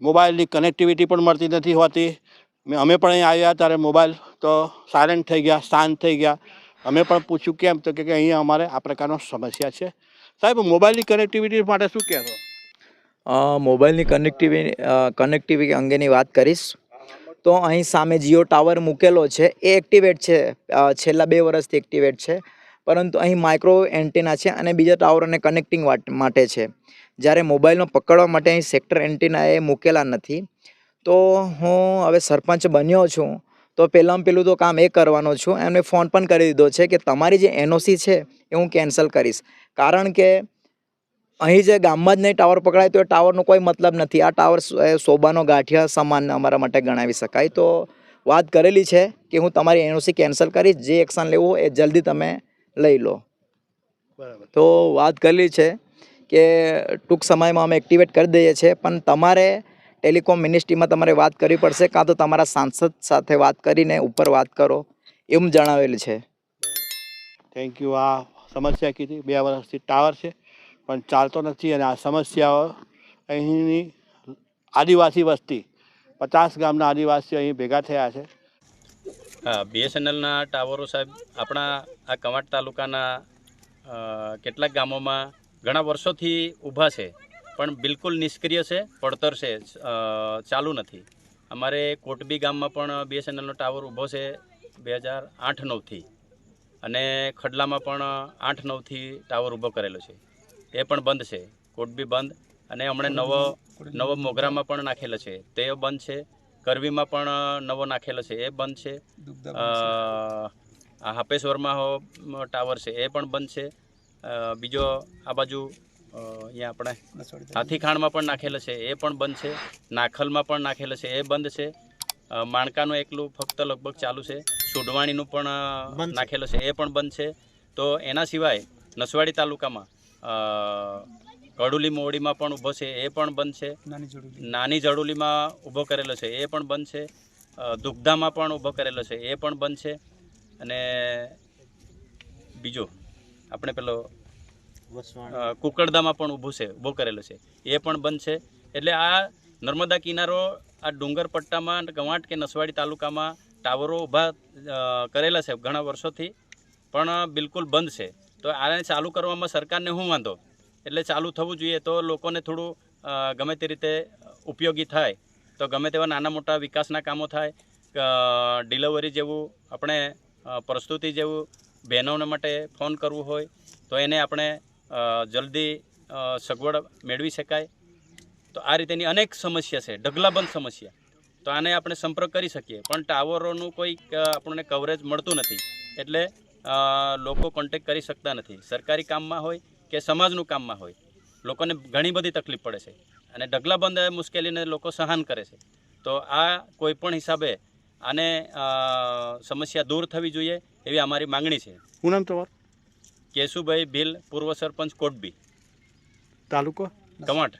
મોબાઈલની કનેક્ટિવિટી પણ મળતી નથી હોતી. અમે પણ અહીં આવ્યા ત્યારે મોબાઈલ તો સાયલેન્ટ થઈ ગયા, શાંત થઈ ગયા. અમે પણ પૂછ્યું કેમ? તો કે અહીંયા અમારે આ પ્રકારનો સમસ્યા છે. સાહેબ, મોબાઈલની કનેક્ટિવિટી માટે શું કહેશો? મોબાઈલની કનેક્ટિવિટી કનેક્ટિવિટી અંગેની વાત કરીશ. તો અહીં સામે જીઓ ટાવર મૂકેલો છે. એ એક્ટિવેટ છે. છેલ્લા બે વર્ષથી એક્ટિવેટ છે. પરંતુ અહીં માઇક્રો એન્ટેના છે અને બીજા ટાવરોને કનેક્ટિંગ માટે છે. જ્યારે મોબાઈલનો પકડવા માટે અહીં સેક્ટર એન્ટીના એ મૂકેલા નથી તો હું હવે સરપંચ બન્યો છું તો પહેલાં પહેલું તો કામ એ કરવાનો છું એમને ફોન પણ કરી દીધો છે કે તમારી જે એનઓસી છે એ હું કેન્સલ કરીશ. કારણ કે અહીં જે ગામમાં જ નહીં ટાવર પકડાય તો એ ટાવરનો કોઈ મતલબ નથી. આ ટાવર શોભાનો ગાંઠિયા સમાન અમારા માટે ગણાવી શકાય. તો વાત કરેલી છે કે હું તમારી એનઓસી કેન્સલ કરીશ જે એક્શન લેવું એ જલ્દી તમે લઈ લો. બરાબર. તો વાત કરેલી છે કે ટૂંક સમયમાં અમે એક્ટિવેટ કરી દઈએ છીએ પણ તમારે ટેલિકોમ મિનિસ્ટ્રીમાં તમારે વાત કરવી પડશે કાં તો તમારા સાંસદ સાથે વાત કરીને ઉપર વાત કરો એમ જણાવેલું છે. થેન્ક યુ આ સમસ્યા કીધી બે વર્ષથી ટાવર છે પણ ચાલતો નથી અને આ સમસ્યાઓ અહીંની આદિવાસી વસ્તી પચાસ ગામના આદિવાસીઓ અહીં ભેગા થયા છે. હા બીએસએનએલના ટાવરો સાહેબ આપણા આ કવાંટ તાલુકાના કેટલાક ગામોમાં ઘણા વર્ષોથી ઊભા છે પણ બિલકુલ નિષ્ક્રિય છે પડતર છે ચાલુ નથી. અમારે કોટબી ગામમાં પણ બીએસએનએલનો ટાવર ઊભો છે બે હજાર આઠ નવથી. અને ખડલામાં પણ આઠ નવથી ટાવર ઊભો કરેલો છે. એ પણ બંધ છે કોટબી બંધ અને હમણાં નવો નવો મોગરામાં પણ નાખેલો છે. તે બંધ છે કરવીમાં પણ નવો નાખેલો છે એ બંધ છે. હાપેશ્વરમાં ટાવર છે એ પણ બંધ છે. બીજો આ બાજુ અહીંયા આપણે હાથીખાણમાં પણ નાખેલો છે એ પણ બંધ છે. નાખલમાં પણ નાખેલો છે એ બંધ છે. માણકાનું એકલું ફક્ત લગભગ ચાલુ છે. સુડવાણીનું પણ નાખેલો છે એ પણ બંધ છે. તો એના સિવાય નસવાડી તાલુકામાં કડુલી મોડીમાં પણ ઊભો છે એ પણ બંધ છે. નાની જડુલીમાં ઊભો કરેલો છે એ પણ બંધ છે. દુગ્ધામાં પણ ઊભો કરેલો છે એ પણ બંધ છે. અને બીજો આપણે પેલો કુકડદામાં પણ ઊભું છે ઊભો કરેલો છે. એ પણ બંધ છે. એટલે આ નર્મદા કિનારો આ ડુંગર પટ્ટામાં ગવાંટ કે નસવાડી તાલુકામાં ટાવરો ઊભા કરેલા છે ઘણા વર્ષોથી પણ બિલકુલ બંધ છે. તો આને ચાલુ કરવામાં સરકારને શું વાંધો? એટલે ચાલુ થવું જોઈએ તો લોકોને થોડું ગમે તે રીતે ઉપયોગી થાય. તો ગમે તેવા નાના મોટા વિકાસના કામો થાય. ડિલિવરી જેવું આપણે પ્રસ્તુતિ જેવું બહેનોને માટે ફોન કરવું હોય, તો એને આપણે જલ્દી સગવડ મેળવી શકાય. તો આ રીતેની અનેક સમસ્યા છે, ઢગલાબંધ સમસ્યા. તો આને આપણે સંપર્ક કરી શકીએ. પણ ટાવરોનું કોઈ આપણને કવરેજ મળતું નથી. એટલે લોકો કોન્ટેક કરી શકતા નથી. સરકારી કામમાં હોય કે સમાજનું કામમાં હોય, લોકોને ઘણી બધી તકલીફ પડે છે. અને ઢગલાબંધ મુશ્કેલીને લોકો સહન કરે છે. તો આ કોઈપણ હિસાબે આને સમસ્યા દૂર થવી જોઈએ. એવી અમારી માંગણી છે. શું નામ તમારું? કેશુભાઈ ભીલ પૂર્વ સરપંચ કોટબી તાલુકો? કવાંટ